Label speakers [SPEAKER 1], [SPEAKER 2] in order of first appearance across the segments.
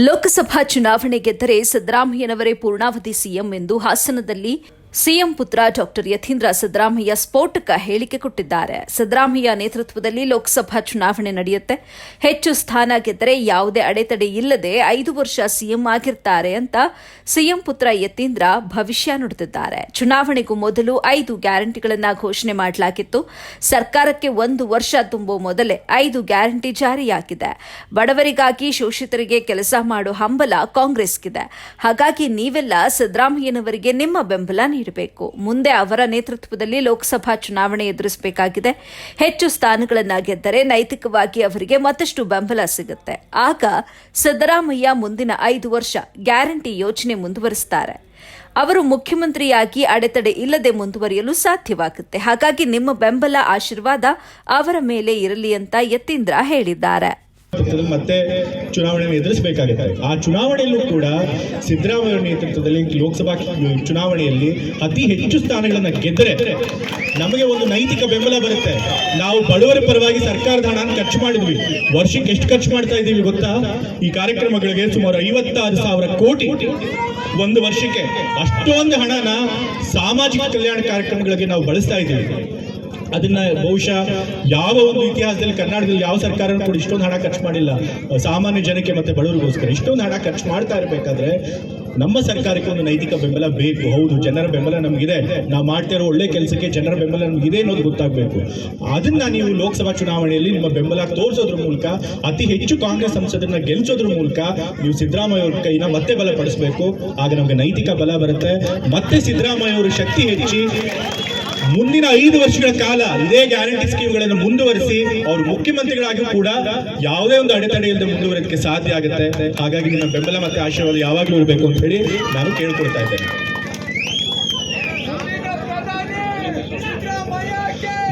[SPEAKER 1] ಲೋಕಸಭಾ ಚುನಾವಣೆ ಗೆದ್ದರೆ ಸಿದ್ದರಾಮಯ್ಯನವರೇ ಪೂರ್ಣಾವಧಿ ಸಿಎಂ ಎಂದು ಹಾಸನದಲ್ಲಿ ಸಿಎಂ ಪುತ್ರ ಡಾಕ್ಟರ್ ಯತೀಂದ್ರ ಸಿದ್ದರಾಮಯ್ಯ ಸ್ಫೋಟಕ ಹೇಳಿಕೆ ಕೊಟ್ಟಿದ್ದಾರೆ. ಸಿದ್ದರಾಮಯ್ಯ ನೇತೃತ್ವದಲ್ಲಿ ಲೋಕಸಭಾ ಚುನಾವಣೆ ನಡೆಯುತ್ತೆ. ಹೆಚ್ಚು ಸ್ಥಾನ ಗೆದ್ದರೆ ಯಾವುದೇ ಅಡೆತಡೆ ಇಲ್ಲದೆ ಐದು ವರ್ಷ ಸಿಎಂ ಆಗಿರ್ತಾರೆ ಅಂತ ಸಿಎಂ ಪುತ್ರ ಯತೀಂದ್ರ ಭವಿಷ್ಯ ನುಡಿದಿದ್ದಾರೆ. ಚುನಾವಣೆಗೂ ಮೊದಲು ಐದು ಗ್ಯಾರಂಟಿಗಳನ್ನು ಘೋಷಣೆ ಮಾಡಲಾಗಿತ್ತು. ಸರ್ಕಾರಕ್ಕೆ ಒಂದು ವರ್ಷ ತುಂಬುವ ಮೊದಲೇ ಐದು ಗ್ಯಾರಂಟಿ ಜಾರಿಯಾಗಿದೆ. ಬಡವರಿಗಾಗಿ ಶೋಷಿತರಿಗೆ ಕೆಲಸ ಮಾಡೋ ಹಂಬಲ ಕಾಂಗ್ರೆಸ್ಗಿದೆ. ಹಾಗಾಗಿ ನೀವೆಲ್ಲ ಸಿದ್ದರಾಮಯ್ಯನವರಿಗೆ ನಿಮ್ಮ ಬೆಂಬಲ ನೀಡಬೇಕು ಮುಂದೆ ಅವರ ನೇತೃತ್ವದಲ್ಲಿ ಲೋಕಸಭಾ ಚುನಾವಣೆ ಎದುರಿಸಬೇಕಾಗಿದೆ. ಹೆಚ್ಚು ಸ್ಥಾನಗಳನ್ನು ಗೆದ್ದರೆ ನೈತಿಕವಾಗಿ ಅವರಿಗೆ ಮತ್ತಷ್ಟು ಬೆಂಬಲ ಸಿಗುತ್ತೆ. ಆಗ ಸಿದ್ದರಾಮಯ್ಯ ಮುಂದಿನ ಐದು ವರ್ಷ ಗ್ಯಾರಂಟಿ ಯೋಜನೆ ಮುಂದುವರಿಸುತ್ತಾರೆ ಅವರು ಮುಖ್ಯಮಂತ್ರಿಯಾಗಿ ಅಡೆತಡೆ ಇಲ್ಲದೆ ಮುಂದುವರಿಯಲು ಸಾಧ್ಯವಾಗುತ್ತೆ. ಹಾಗಾಗಿ ನಿಮ್ಮ ಬೆಂಬಲ, ಆಶೀರ್ವಾದ ಅವರ ಮೇಲೆ ಇರಲಿ ಅಂತ ಯತೀಂದ್ರ ಹೇಳಿದ್ದಾರೆ.
[SPEAKER 2] ಮತ್ತೆ ಚುನಾವಣೆಯನ್ನು ಎದುರಿಸಬೇಕಾಗುತ್ತೆ. ಆ ಚುನಾವಣೆಯಲ್ಲೂ ಕೂಡ ಸಿದ್ದರಾಮಯ್ಯ ನೇತೃತ್ವದಲ್ಲಿ ಲೋಕಸಭಾ ಚುನಾವಣೆಯಲ್ಲಿ ಅತಿ ಹೆಚ್ಚು ಸ್ಥಾನಗಳನ್ನು ಗೆದ್ದರೆ ನಮಗೆ ಒಂದು ನೈತಿಕ ಬೆಂಬಲ ಬರುತ್ತೆ. ನಾವು ಬಡವರ ಪರವಾಗಿ ಸರ್ಕಾರದ ಹಣನ ಖರ್ಚು ಮಾಡಿದ್ವಿ. ವರ್ಷಕ್ಕೆ ಎಷ್ಟು ಖರ್ಚು ಮಾಡ್ತಾ ಇದ್ದೀವಿ ಗೊತ್ತಾ? ಈ ಕಾರ್ಯಕ್ರಮಗಳಿಗೆ ಸುಮಾರು ಐವತ್ತಾರು ಸಾವಿರ ಕೋಟಿ ಒಂದು ವರ್ಷಕ್ಕೆ. ಅಷ್ಟೊಂದು ಹಣನ ಸಾಮಾಜಿಕ ಕಲ್ಯಾಣ ಕಾರ್ಯಕ್ರಮಗಳಿಗೆ ನಾವು ಬಳಸ್ತಾ ಇದ್ದೀವಿ. ಅದನ್ನ ಬಹುಶಃ ಯಾವ ಒಂದು ಇತಿಹಾಸದಲ್ಲಿ ಕರ್ನಾಟಕದಲ್ಲಿ ಯಾವ ಸರ್ಕಾರ ಕೂಡ ಇಷ್ಟೊಂದು ಹಣ ಖರ್ಚು ಮಾಡಿಲ್ಲ. ಸಾಮಾನ್ಯ ಜನಕ್ಕೆ ಮತ್ತೆ ಬಡವರಿಗೋಸ್ಕರ ಇಷ್ಟೊಂದು ಹಣ ಖರ್ಚು ಮಾಡ್ತಾ ಇರಬೇಕಾದ್ರೆ ನಮ್ಮ ಸರ್ಕಾರಕ್ಕೆ ಒಂದು ನೈತಿಕ ಬೆಂಬಲ ಬೇಕು. ಹೌದು, ಜನರ ಬೆಂಬಲ ನಮಗಿದೆ. ನಾವು ಮಾಡ್ತಿರೋ ಒಳ್ಳೆ ಕೆಲಸಕ್ಕೆ ಜನರ ಬೆಂಬಲ ನಮಗಿದೆ ಅನ್ನೋದು ಗೊತ್ತಾಗಬೇಕು. ಅದನ್ನ ನೀವು ಲೋಕಸಭಾ ಚುನಾವಣೆಯಲ್ಲಿ ನಿಮ್ಮ ಬೆಂಬಲ ತೋರಿಸೋದ್ರ ಮೂಲಕ, ಅತಿ ಹೆಚ್ಚು ಕಾಂಗ್ರೆಸ್ ಸಂಸದರನ್ನ ಗೆಲ್ಲಿಸೋದ್ರ ಮೂಲಕ ನೀವು ಸಿದ್ದರಾಮಯ್ಯ ಅವ್ರ ಕೈನ ಮತ್ತೆ ಬಲಪಡಿಸಬೇಕು. ಆಗ ನಮಗೆ ನೈತಿಕ ಬಲ ಬರುತ್ತೆ. ಮತ್ತೆ ಸಿದ್ದರಾಮಯ್ಯ ಅವರ ಶಕ್ತಿ ಹೆಚ್ಚಿ ಮುಂದಿನ ಐದು ವರ್ಷಗಳ ಕಾಲ ಇದೇ ಗ್ಯಾರಂಟಿ ಸ್ಕೀಮ್ಗಳನ್ನು ಮುಂದುವರಿಸಿ ಅವರು ಮುಖ್ಯಮಂತ್ರಿಗಳಾಗಿ ಕೂಡ ಯಾವುದೇ ಒಂದು ಅಡೆತಡೆ ಇಲ್ಲದೆ ಮುಂದುವರೆದಕ್ಕೆ ಸಾಧ್ಯ ಆಗುತ್ತೆ. ಹಾಗಾಗಿ ನಿಮ್ಮ ಬೆಂಬಲ ಮತ್ತೆ ಆಶೀರ್ವಾದ ಯಾವಾಗಲೂ ಇರಬೇಕು ಅಂತ ಹೇಳಿ ನಾನು ಕೇಳ್ಕೊಳ್ತಾ ಇದ್ದೇನೆ.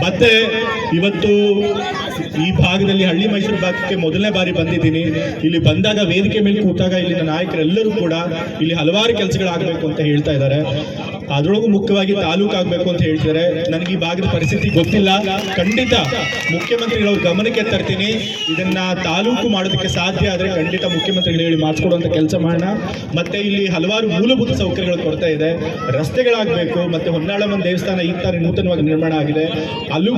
[SPEAKER 2] ಮತ್ತೆ ಇವತ್ತು ಈ ಭಾಗದಲ್ಲಿ ಹಳ್ಳಿ ಮೈಸೂರು ಭಾಗಕ್ಕೆ ಮೊದಲನೇ ಬಾರಿ ಬಂದಿದ್ದೀನಿ. ಇಲ್ಲಿ ಬಂದಾಗ ವೇದಿಕೆ ಮೇಲೆ ಕೂತಾಗ ಇಲ್ಲಿನ ನಾಯಕರೆಲ್ಲರೂ ಕೂಡ ಇಲ್ಲಿ ಹಲವಾರು ಕೆಲಸಗಳಾಗಬೇಕು ಅಂತ ಹೇಳ್ತಾ ಇದ್ದಾರೆ. ಅದರೊಳಗೂ ಮುಖ್ಯವಾಗಿ ತಾಲೂಕು ಆಗಬೇಕು ಅಂತ ಹೇಳ್ತಿದ್ದಾರೆ ನನಗೆ ಈ ಭಾಗದ ಪರಿಸ್ಥಿತಿ ಗೊತ್ತಿಲ್ಲ. ಖಂಡಿತ ಮುಖ್ಯಮಂತ್ರಿಗಳವ್ರ ಗಮನಕ್ಕೆ ತರ್ತೀನಿ. ಇದನ್ನ ತಾಲೂಕು ಮಾಡೋದಕ್ಕೆ ಸಾಧ್ಯ ಆದರೆ ಖಂಡಿತ ಮುಖ್ಯಮಂತ್ರಿಗಳು ಹೇಳಿ ಮಾಡಿಸ್ಕೊಡುವಂಥ ಕೆಲಸ ಮಾಡೋಣ. ಮತ್ತೆ ಇಲ್ಲಿ ಹಲವಾರು ಮೂಲಭೂತ ಸೌಕರ್ಯಗಳು ಕೊಡ್ತಾ ಇದೆ. ರಸ್ತೆಗಳಾಗಬೇಕು, ಮತ್ತೆ ಹೊನ್ನಾಳಮ್ಮನ ದೇವಸ್ಥಾನ ಈ ತರ ನೂತನವಾಗಿ ನಿರ್ಮಾಣ ಆಗಿದೆ. ಅಲ್ಲೂ